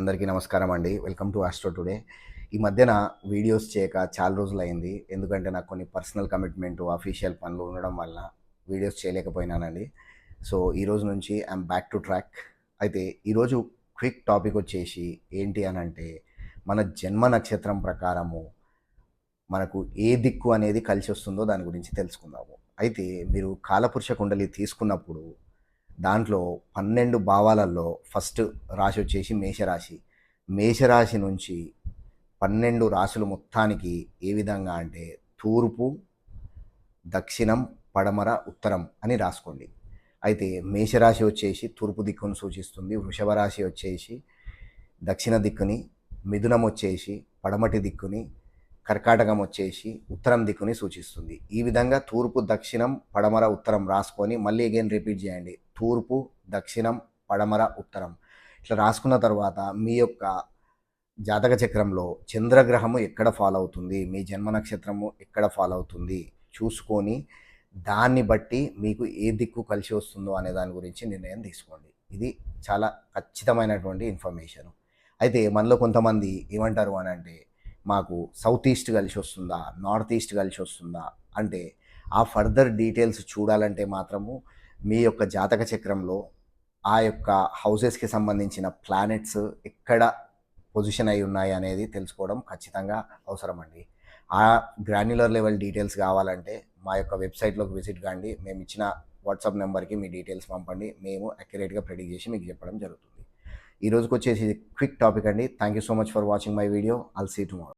అందరికీ నమస్కారం అండి. వెల్కమ్ టు ఆస్ట్రో టుడే ఈ మధ్యన వీడియోస్ చేయక చాలా రోజులు అయింది ఎందుకంటే నాకు కొన్ని పర్సనల్ కమిట్మెంట్ అఫీషియల్ పనులు ఉండడం వల్ల వీడియోస్ చేయలేకపోయినానండి. సో ఈ రోజు నుంచి ఐఎమ్ బ్యాక్ టు ట్రాక్. అయితే ఈరోజు క్విక్ టాపిక్ వచ్చేసి ఏంటి అని అంటే మన జన్మ నక్షత్రం ప్రకారము మనకు ఏ దిక్కు అనేది కలిసి వస్తుందో దాని గురించి తెలుసుకుందాము. అయితే మీరు కాలపురుష కుండలి తీసుకున్నప్పుడు దాంట్లో పన్నెండు భావాలలో ఫస్ట్ రాశి వచ్చేసి మేషరాశి. మేషరాశి నుంచి పన్నెండు రాశులు మొత్తానికి ఏ విధంగా అంటే తూర్పు దక్షిణం పడమర ఉత్తరం అని రాసుకోండి. అయితే మేషరాశి వచ్చేసి తూర్పు దిక్కును సూచిస్తుంది వృషభ రాశి వచ్చేసి దక్షిణ దిక్కుని మిథునం వచ్చేసి పడమటి దిక్కుని కర్కాటకం వచ్చేసి ఉత్తరం దిక్కుని సూచిస్తుంది. ఈ విధంగా తూర్పు దక్షిణం పడమర ఉత్తరం రాసుకొని మళ్ళీ అగైన్ రిపీట్ చేయండి. తూర్పు దక్షిణం పడమర ఉత్తరం. ఇట్లా రాసుకున్న తర్వాత మీ యొక్క జాతక చక్రంలో చంద్రగ్రహము ఎక్కడ ఫాలో అవుతుంది? మీ జన్మ నక్షత్రము ఎక్కడ ఫాలో అవుతుంది? చూసుకొని దాన్ని బట్టి మీకు ఏ దిక్కు కలిసి వస్తుందో అనే దాని గురించి నిర్ణయం తీసుకోండి. ఇది చాలా ఖచ్చితమైనటువంటి ఇన్ఫర్మేషన్ అయితే మనలో కొంతమంది ఏమంటారు అని అంటే మాకు సౌత్ ఈస్ట్ కలిసి వస్తుందా నార్త్ ఈస్ట్ కలిసి వస్తుందా అంటే ఆ ఫర్దర్ డీటెయిల్స్ చూడాలంటే మాత్రము మీ యొక్క జాతక చక్రంలో ఆ యొక్క హౌసెస్కి సంబంధించిన ప్లానెట్స్ ఎక్కడ పొజిషన్ అయి ఉన్నాయి అనేది తెలుసుకోవడం ఖచ్చితంగా అవసరం అండి ఆ గ్రాన్యులర్ లెవెల్ డీటెయిల్స్ కావాలంటే మా యొక్క వెబ్సైట్లోకి విజిట్ కాండి. మేము ఇచ్చిన వాట్సాప్ నెంబర్కి మీ డీటెయిల్స్ పంపండి. మేము అక్యురేట్గా ప్రెడిక్ట్ చేసి మీకు చెప్పడం జరుగుతుంది. ఈ రోజుకి వచ్చేసి క్విక్ టాపిక్ అండి thank you so much for watching my video I'll see tomorrow